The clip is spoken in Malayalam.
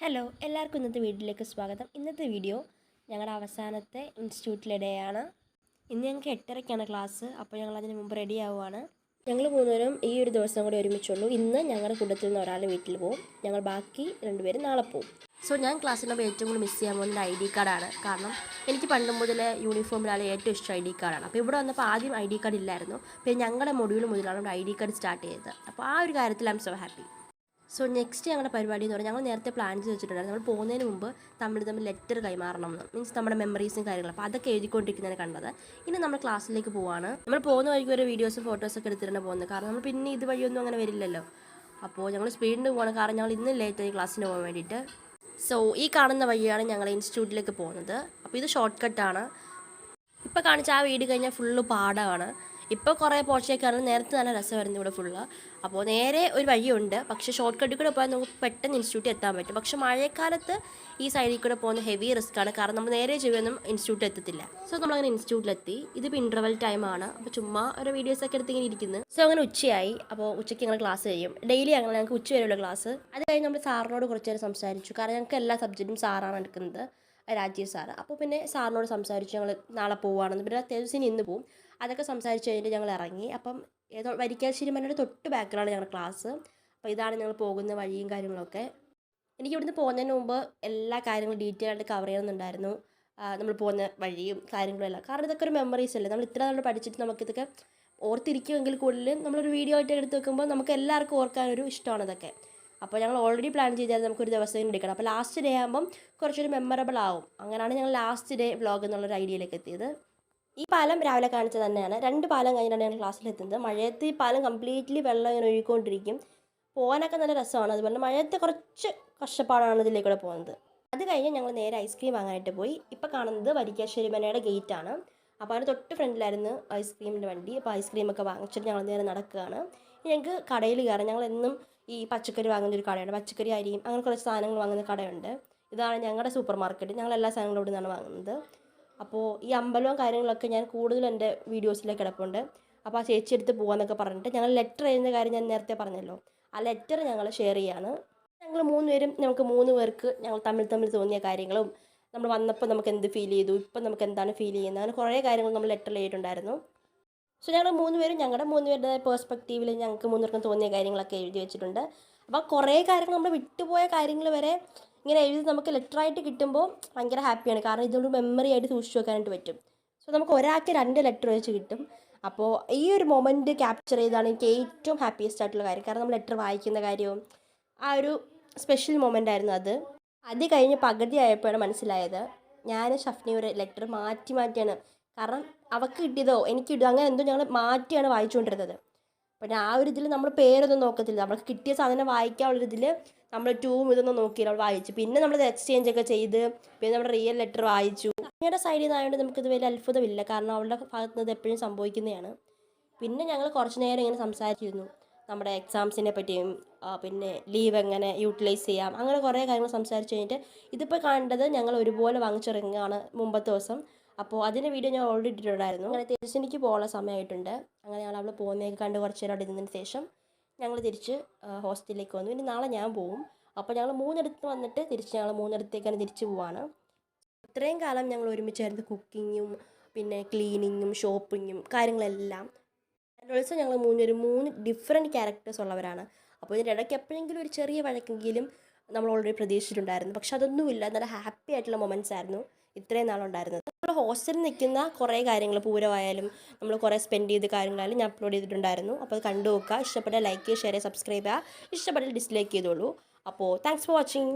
ഹലോ എല്ലാവർക്കും ഇന്നത്തെ വീഡിയോയിലേക്ക് സ്വാഗതം. ഇന്നത്തെ വീഡിയോ ഞങ്ങളുടെ അവസാനത്തെ ഇൻസ്റ്റിറ്റ്യൂട്ടിലിടെയാണ് ഇന്ന് ഞങ്ങൾക്ക് എട്ടരയ്ക്കാണ് ക്ലാസ് അപ്പോൾ ഞങ്ങൾ അതിന് മുമ്പ് റെഡി ആവുകയാണ് ഞങ്ങൾ മൂന്നുപേരും ഈ ഒരു ദിവസം കൂടി ഒരുമിച്ചുള്ളൂ. ഇന്ന് ഞങ്ങളുടെ കൂട്ടത്തിൽ നിന്ന് ഒരാൾ വീട്ടിൽ പോകും. ഞങ്ങൾ ബാക്കി രണ്ടുപേരും നാളെ പോകും. സോ ഞാൻ ക്ലാസ്സിനപ്പോൾ ഏറ്റവും കൂടുതൽ മിസ് ചെയ്യാൻ പോകുന്നത് ഐ ഡി കാർഡാണ് കാരണം എനിക്ക് പണ്ട് മുതലേ യൂണിഫോമിലാണ് ഏറ്റവും ഇഷ്ടം ഐ ഡി കാർഡാണ് അപ്പോൾ ഇവിടെ വന്നപ്പോൾ ആദ്യം ഐ ഡി കാർഡ് ഇല്ലായിരുന്നു. പിന്നെ ഞങ്ങളുടെ മൊഡ്യൂൾ മുതലാണ് ഐ ഡി കാർഡ് സ്റ്റാർട്ട് ചെയ്തത്. അപ്പോൾ ആ ഒരു കാര്യത്തിൽ I'm so happy so next ഞങ്ങളുടെ പരിപാടി എന്ന് പറഞ്ഞാൽ ഞങ്ങൾ നേരത്തെ പ്ലാൻ ചെയ്ത് വെച്ചിട്ടുണ്ടായിരുന്നു. നമ്മൾ പോകുന്നതിന് മുമ്പ് തമ്മിൽ തമ്മിൽ ലെറ്റർ കൈമാറണം എന്ന് മീൻസ് നമ്മുടെ മെമ്മറീസും കാര്യങ്ങളും. അപ്പോൾ അതൊക്കെ എഴുതിക്കൊണ്ടിരിക്കുന്നതാണ് കണ്ടത്. ഇനി നമ്മൾ ക്ലാസ്സിലേക്ക് പോവാണ്. നമ്മൾ പോകുന്ന വഴിക്ക് ഒരു വീഡിയോസും ഫോട്ടോസൊക്കെ എടുത്തിട്ടാണ് പോകുന്നത് കാരണം നമ്മൾ പിന്നെ ഇത് വഴിയൊന്നും അങ്ങനെ വരില്ലല്ലോ. അപ്പോൾ ഞങ്ങൾ സ്പീഡിന് പോകണം കാരണം ഞങ്ങൾ ഇന്ന് ആയി ക്ലാസ്സിന് പോകാൻ വേണ്ടിയിട്ട് സോ ഈ കാണുന്ന വഴിയാണ് ഞങ്ങൾ ഇൻസ്റ്റിറ്റ്യൂട്ടിലേക്ക് പോകുന്നത്. അപ്പോൾ ഇത് ഷോർട്ട് കട്ടാണ് ഇപ്പോൾ കാണിച്ച ആ വീട് കഴിഞ്ഞാൽ ഫുള്ള് പാടമാണ്. ഇപ്പോൾ കുറേ പോർച്ചയൊക്കെയാണ് നേരത്തെ നല്ല രസമായിരുന്നു ഇവിടെ ഫുള്ള് അപ്പോൾ നേരെ ഒരു വഴിയുണ്ട്. പക്ഷേ ഷോർട്ട് കട്ടിൽ കൂടെ പോയാൽ നമുക്ക് പെട്ടെന്ന് ഇൻസ്റ്റിറ്റ്യൂട്ടിൽ എത്താൻ പറ്റും. പക്ഷേ മഴക്കാലത്ത് ഈ സൈഡിൽ കൂടെ പോകുന്ന ഹെവി റിസ്ക് ആണ്. കാരണം നമ്മൾ നേരെ ചെയ്യുമെന്നും ഇൻസ്റ്റിറ്റ്യൂട്ടിൽ എത്തത്തില്ല. സോ നമ്മളങ്ങനെ ഇൻസ്റ്റിറ്റ്യൂട്ടിലെത്തി ഇതിപ്പോൾ ഇന്റർവൽ ടൈമാണ് അപ്പോൾ ചുമ്മാ ഒരു വീഡിയോസ് ഒക്കെ എടുത്ത് ഇങ്ങനെ ഇരിക്കുന്നു. സോ അങ്ങനെ ഉച്ചയായി. അപ്പോൾ ഉച്ചയ്ക്ക് ഞങ്ങൾ ക്ലാസ് കഴിയും. ഡെയിലി അങ്ങനെ ഞങ്ങൾക്ക് ഉച്ച വരെയുള്ള ക്ലാസ് അത് കഴിഞ്ഞ് നമ്മൾ സാറിനോട് കുറച്ച് നേരം സംസാരിച്ചു. കാരണം ഞങ്ങൾക്ക് എല്ലാ സബ്ജക്റ്റും സാറാണ് എടുക്കുന്നത്. രാജീവ് സാറ് അപ്പോൾ പിന്നെ സാറിനോട് സംസാരിച്ചു ഞങ്ങൾ നാളെ പോവുകയാണെന്ന് പിന്നെ അത്യാവശ്യം ഇന്ന് പോവും. അതൊക്കെ സംസാരിച്ച് കഴിഞ്ഞിട്ട് ഞങ്ങൾ ഇറങ്ങി. അപ്പം ഏതോ വരിക്കാശ്ശേരി മലയുടെ തൊട്ട് ബാക്കിലാണ് ഞങ്ങളുടെ ക്ലാസ്. അപ്പോൾ ഇതാണ് ഞങ്ങൾ പോകുന്ന വഴിയും കാര്യങ്ങളൊക്കെ. എനിക്ക് ഇവിടുന്ന് പോകുന്നതിന് മുമ്പ് എല്ലാ കാര്യങ്ങളും ഡീറ്റെയിൽ ആയിട്ട് കവർ ചെയ്യണമെന്നുണ്ടായിരുന്നു. നമ്മൾ പോകുന്ന വഴിയും കാര്യങ്ങളും എല്ലാം. കാരണം ഇതൊക്കെ ഒരു മെമ്മറീസ് അല്ലേ? നമ്മൾ ഇത്ര നമ്മൾ പഠിച്ചിട്ട് നമുക്കിതൊക്കെ ഓർത്തിരിക്കുമെങ്കിൽ കൂടുതലും നമ്മളൊരു വീഡിയോ ആയിട്ട് എടുത്ത് വെക്കുമ്പോൾ നമുക്ക് എല്ലാവർക്കും ഓർക്കാനൊരു ഇഷ്ടമാണ് ഇതൊക്കെ. അപ്പോൾ ഞങ്ങൾ ഓൾറെഡി പ്ലാൻ ചെയ്തായിരുന്നു നമുക്കൊരു ദിവസം എടുക്കണം. അപ്പോൾ ലാസ്റ്റ് ഡേ ആകുമ്പം കുറച്ചൊരു മെമ്മറബിൾ ആവും. അങ്ങനെയാണ് ഞങ്ങൾ ലാസ്റ്റ് ഡേ വ്ളോഗ് എന്നുള്ളൊരു ഐഡിയയിലേക്ക് എത്തിയത്. ഈ പാലം രാവിലെ കാണിച്ചത് തന്നെയാണ്. രണ്ട് പാലം കഴിഞ്ഞിട്ടാണ് ഞങ്ങൾ ക്ലാസ്സിലെത്തുന്നത് മഴയത്ത് ഈ പാലം കംപ്ലീറ്റ്ലി വെള്ളം ഇങ്ങനെ ഒഴുകിക്കൊണ്ടിരിക്കും. പോകാനൊക്കെ നല്ല രസമാണ്. അതുപോലെ മഴയത്ത് കുറച്ച് കഷ്ടപ്പാടാണ് ഇതിലേക്കൂടെ പോകുന്നത്. അത് കഴിഞ്ഞ് ഞങ്ങൾ നേരെ ഐസ്ക്രീം വാങ്ങാനായിട്ട് പോയി. ഇപ്പോൾ കാണുന്നത് വരിക്കാശ്ശേരി മനയുടെ ഗേറ്റ് ആണ്. അപ്പോൾ അതിന് തൊട്ട് ഫ്രണ്ടിലായിരുന്നു ഐസ്ക്രീമിന്റെ വണ്ടി. അപ്പോൾ ഐസ്ക്രീമൊക്കെ വാങ്ങിച്ചിട്ട് ഞങ്ങൾ നേരെ നടക്കുകയാണ്. ഞങ്ങൾക്ക് കടയിൽ കയറാം. ഞങ്ങൾ എന്നും ഈ പച്ചക്കറി വാങ്ങുന്ന ഒരു കടയുണ്ട്. പച്ചക്കറി അരിയും അങ്ങനെ കുറച്ച് സാധനങ്ങൾ വാങ്ങുന്ന കടയുണ്ട്. ഇതാണ് ഞങ്ങളുടെ സൂപ്പർ മാർക്കറ്റ്. ഞങ്ങൾ എല്ലാ സാധനങ്ങളും ഇവിടെ നിന്നാണ് വാങ്ങുന്നത്. അപ്പോൾ ഈ അമ്പലവും കാര്യങ്ങളൊക്കെ ഞാൻ കൂടുതലും എന്റെ വീഡിയോസിലേക്ക് കിടപ്പുണ്ട്. അപ്പോൾ ആ ചേച്ചി എടുത്ത് പോകാമെന്നൊക്കെ പറഞ്ഞിട്ട് ഞങ്ങൾ ലെറ്റർ എഴുതുന്ന കാര്യം ഞാൻ നേരത്തെ പറഞ്ഞല്ലോ. ആ ലെറ്റർ ഞങ്ങൾ ഷെയർ ചെയ്യാണ്. ഞങ്ങൾ മൂന്ന് പേരും നമുക്ക് മൂന്ന് പേർക്ക് ഞങ്ങൾ തമ്മിൽ തമ്മിൽ തോന്നിയ കാര്യങ്ങളും നമ്മൾ വന്നപ്പോൾ നമുക്ക് എന്ത് ഫീൽ ചെയ്തു ഇപ്പം നമുക്ക് എന്താണ് ഫീൽ ചെയ്യുന്നത് അങ്ങനെ കുറേ കാര്യങ്ങൾ നമ്മൾ ലെറ്ററിൽ എഴുതിയിട്ടുണ്ടായിരുന്നു. സോ ഞങ്ങൾ മൂന്ന് പേരും ഞങ്ങളുടെ മൂന്ന് പേരുടെ പേഴ്സ്പെക്റ്റീവിൽ ഞങ്ങൾക്ക് മൂന്നുപേർക്കും തോന്നിയ കാര്യങ്ങളൊക്കെ എഴുതി വെച്ചിട്ടുണ്ട്. അപ്പോൾ കുറേ കാര്യങ്ങൾ നമ്മൾ വിട്ടുപോയ കാര്യങ്ങൾ വരെ ഇങ്ങനെ എഴുതി നമുക്ക് ലെറ്ററായിട്ട് കിട്ടുമ്പോൾ ഭയങ്കര ഹാപ്പിയാണ് കാരണം ഇതൊരു മെമ്മറി ആയിട്ട് സൂക്ഷിച്ചു വെക്കാനായിട്ട് പറ്റും. സോ നമുക്ക് ഒരാൾക്ക് രണ്ട് ലെറ്റർ വെച്ച് കിട്ടും. അപ്പോൾ ഈ ഒരു മൊമെന്റ് ക്യാപ്ചർ ചെയ്താണ് എനിക്ക് ഏറ്റവും ഹാപ്പിയസ്റ്റ് ആയിട്ടുള്ള കാര്യം. കാരണം നമ്മൾ ലെറ്റർ വായിക്കുന്ന കാര്യവും ആ ഒരു സ്പെഷ്യൽ മൊമെന്റ് ആയിരുന്നു അത്. അത് കഴിഞ്ഞ് പകുതി ആയപ്പോഴാണ് മനസ്സിലായത്. ഞാൻ ഷഫ്നി ഒരു ലെറ്റർ മാറ്റി മാറ്റിയാണ് കാരണം അവൾക്ക് കിട്ടിയതോ എനിക്ക് കിട്ടിയതോ അങ്ങനെ എന്തോ ഞങ്ങൾ മാറ്റിയാണ് വായിച്ചുകൊണ്ടിരുന്നത്. പിന്നെ ആ ഒരു ഇതിൽ നമ്മൾ പേരൊന്നും നോക്കത്തില്ല. നമ്മൾക്ക് കിട്ടിയ സാധനം വായിക്കാനുള്ള ഇതിൽ നമ്മൾ ടൂം ഇതൊന്നും നോക്കി അവൾ വായിച്ചു. പിന്നെ നമ്മൾ എക്സ്ചേഞ്ച് ഒക്കെ ചെയ്ത് പിന്നെ നമ്മുടെ റിയൽ ലെറ്റർ വായിച്ചു. അങ്ങയുടെ സൈഡിൽ നിന്നായതുകൊണ്ട് നമുക്കിത് വലിയ അത്ഭുതമില്ല. കാരണം അവളുടെ ഭാഗത്ത് നിന്ന് എപ്പോഴും സംഭവിക്കുന്നതാണ്. പിന്നെ ഞങ്ങൾ കുറച്ച് നേരം ഇങ്ങനെ സംസാരിച്ചിരുന്നു. നമ്മുടെ എക്സാംസിനെ പറ്റിയും പിന്നെ ലീവ് എങ്ങനെ യൂട്ടിലൈസ് ചെയ്യാം അങ്ങനെ കുറേ കാര്യങ്ങൾ സംസാരിച്ച് കഴിഞ്ഞിട്ട് ഇതിപ്പോൾ കണ്ടത് ഞങ്ങൾ ഒരുപോലെ വാങ്ങിച്ചിറങ്ങുകയാണ് മുമ്പത്തെ ദിവസം. അപ്പോൾ അതിന്റെ വീഡിയോ ഞാൻ ഓൾറെഡി ഇട്ടിട്ടുണ്ടായിരുന്നു. അങ്ങനെ തിരിച്ചെനിക്ക് പോകാനുള്ള സമയമായിട്ടുണ്ട്. അങ്ങനെ ഞങ്ങൾ അവൾ പോകുന്നതൊക്കെ കണ്ട് കുറച്ച് നേരം ഇരുന്നതിന് ശേഷം ഞങ്ങൾ തിരിച്ച് ഹോസ്റ്റലിലേക്ക് വന്നു. ഇനി നാളെ ഞാൻ പോകും അപ്പോൾ ഞങ്ങൾ മൂന്നിടത്ത് വന്നിട്ട് തിരിച്ച് ഞങ്ങൾ മൂന്നിടത്തേക്കാണ് തിരിച്ച് പോവാണ്. ഇത്രയും കാലം ഞങ്ങൾ ഒരുമിച്ചായിരുന്നു കുക്കിങ്ങും പിന്നെ ക്ലീനിങ്ങും ഷോപ്പിങ്ങും കാര്യങ്ങളെല്ലാം. ഓൾസോ ഞങ്ങൾ മൂന്നൊരു മൂന്ന് ഡിഫറെന്റ് ക്യാരക്ടേഴ്സ് ഉള്ളവരാണ്. അപ്പോൾ ഇതിന്റെ ഇടയ്ക്ക് എപ്പോഴെങ്കിലും ഒരു ചെറിയ വഴക്കെങ്കിലും നമ്മൾ ഓൾറെഡി പ്രതീക്ഷിച്ചിട്ടുണ്ടായിരുന്നു. പക്ഷെ അതൊന്നുമില്ല. നല്ല ഹാപ്പി ആയിട്ടുള്ള മൊമെന്റ്സ് ആയിരുന്നു. ഇത്രയും നാളുണ്ടായിരുന്നത്. നമ്മൾ ഹോസ്റ്റലിൽ നിൽക്കുന്ന കുറേ കാര്യങ്ങൾ പൂരമായാലും നമ്മൾ കുറേ സ്പെൻഡ് ചെയ്ത കാര്യങ്ങളായാലും ഞാൻ അപ്ലോഡ് ചെയ്തിട്ടുണ്ടായിരുന്നു. അപ്പോൾ അത് കണ്ടു നോക്കുക ഇഷ്ടപ്പെട്ട ലൈക്ക് ഷെയർ സബ്സ്ക്രൈബ് ചെയ്യുക. ഇഷ്ടപ്പെട്ട ഡിസ്ലൈക്ക് ചെയ്തോളൂ. അപ്പോൾ താങ്ക്സ് ഫോർ വാച്ചിങ്